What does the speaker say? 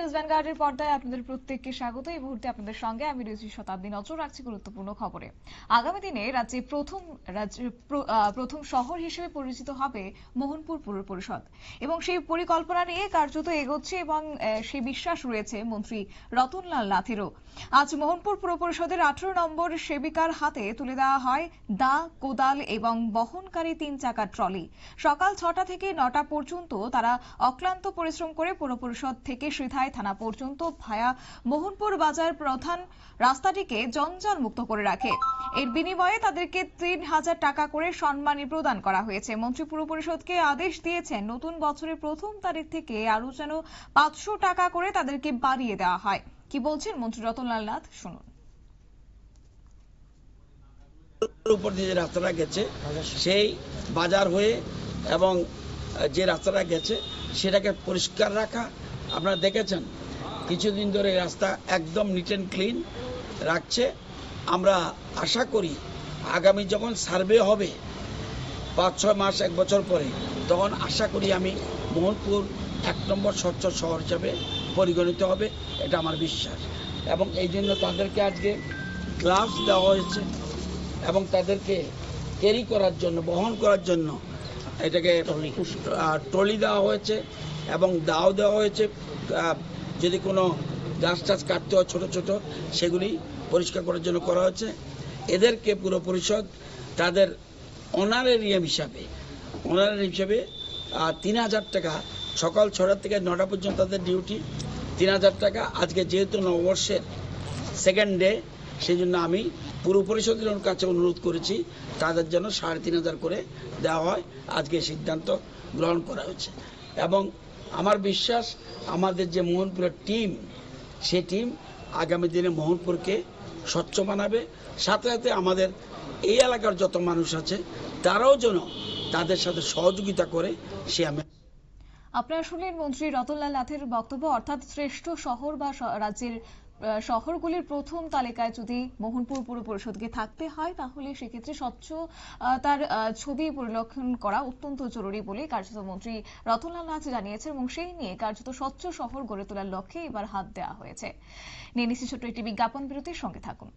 News ভ্যানগার্ডের পর্দায় আপনাদের প্রত্যেককে স্বাগত। এই মুহূর্তে আপনাদের সঙ্গে আমি রয়েছি শতাব্দী নজর রাখছি গুরুত্বপূর্ণ খবরে। আগামী দিনে রাজ্যে প্রথম প্রথম শহর হিসেবে পরিচিত হবে মোহনপুর পুর পরিষদ। এবং সেই পরিকল্পনা নিয়ে কার্যত এগোচ্ছে এবং সেই বিশ্বাস রয়েছে মন্ত্রী রতনলাল নাথেরও। আজ মোহনপুর পুর পরিষদের আঠারো নম্বর সেবিকার হাতে তুলে দেওয়া হয় দা, কোদাল এবং বহনকারী তিন চাকার ট্রলি। সকাল ছটা থেকে নটা পর্যন্ত তারা অক্লান্ত পরিশ্রম করে পুর পরিষদ থেকে শ্রীথায় থানা পর্যন্ত ভায়া মোহনপুর বাজার প্রধান রাস্তাটিকে জঞ্জাল মুক্ত করে রাখে। এর বিনিময়ে তাদেরকে তিন হাজার টাকা করে সম্মানী প্রদান করা হয়েছে। মন্ত্রী পুর পরিষদকে আদেশ দিয়েছেন, নতুন বছরের প্রথম তারিখ থেকে আরও যেন পাঁচশো টাকা করে তাদেরকে বাড়িয়ে দেওয়া হয়। কি বলছেন মন্ত্রী রতনলাল নাথ? শুনুন। উপর দিয়ে যে রাস্তাটা গেছে, সেই বাজার হয়ে এবং যে রাস্তাটা গেছে, সেটাকে পরিষ্কার রাখা আপনারা দেখেছেন কিছুদিন ধরে রাস্তা একদম নিট অ্যান্ড ক্লিন রাখছে। আমরা আশা করি আগামী যখন সার্ভে হবে পাঁচ ছয় মাস এক বছর পরে তখন আশা করি আমি মোহনপুর এক নম্বর স্বচ্ছ শহর হিসাবে পরিগণিত হবে এটা আমার বিশ্বাস। এবং এই জন্য তাদেরকে আজকে গ্লাভস দেওয়া হয়েছে এবং তাদেরকে ক্যারি করার জন্য বহন করার জন্য এটাকে ট্রলি দেওয়া হয়েছে। এবং দাও দেওয়া হয়েছে যদি কোনো গাছ টাছ কাটতে হয় ছোটো ছোটো, সেগুলি পরিষ্কার করার জন্য করা হয়েছে। এদেরকে পুরো পরিষদ তাদের অনারেরিয়াম হিসাবে অনারেরিয়াম হিসাবে তিন হাজার টাকা, সকাল ছটা থেকে নটা পর্যন্ত তাদের ডিউটি, তিন হাজার টাকা। আজকে যেহেতু নববর্ষের সেকেন্ড ডে সেই জন্য আমি পুরো পরিষদের কাছে অনুরোধ করেছি, তাদের জন্য সাড়ে তিন হাজার করে দেওয়া হয়। আজকে সিদ্ধান্ত গ্রহণ করা হয়েছে। এবং আমার বিশ্বাস, আমাদের যে মোহনপুরের টিম সে টিম আগামী দিনে মোহনপুরকে স্বচ্ছ বানাবে। সাথে সাথে আমাদের এই এলাকার যত মানুষ আছে, তারাও যেন তাদের সাথে সহযোগিতা করে সে আমি আপনারা শুনলেন মন্ত্রী রতনলাল নাথের বক্তব্য, অর্থাৎ শ্রেষ্ঠ শহর বা রাজ্যের শহরগুলির প্রথম তালিকায় যদি মোহনপুর পুর পরিষদকে থাকতে হয়, তাহলে সেক্ষেত্রে স্বচ্ছ তার ছবি পরিলক্ষণ করা অত্যন্ত জরুরি বলে কার্যত মন্ত্রী রতনলাল নাথ জানিয়েছেন এবং সেই নিয়ে কার্যত স্বচ্ছ শহর গড়ে তোলার লক্ষ্যে এবার হাত দেওয়া হয়েছে। নিয়ে নিচ্ছি ছোট্ট একটি বিজ্ঞাপন বিরতির সঙ্গে থাকুন।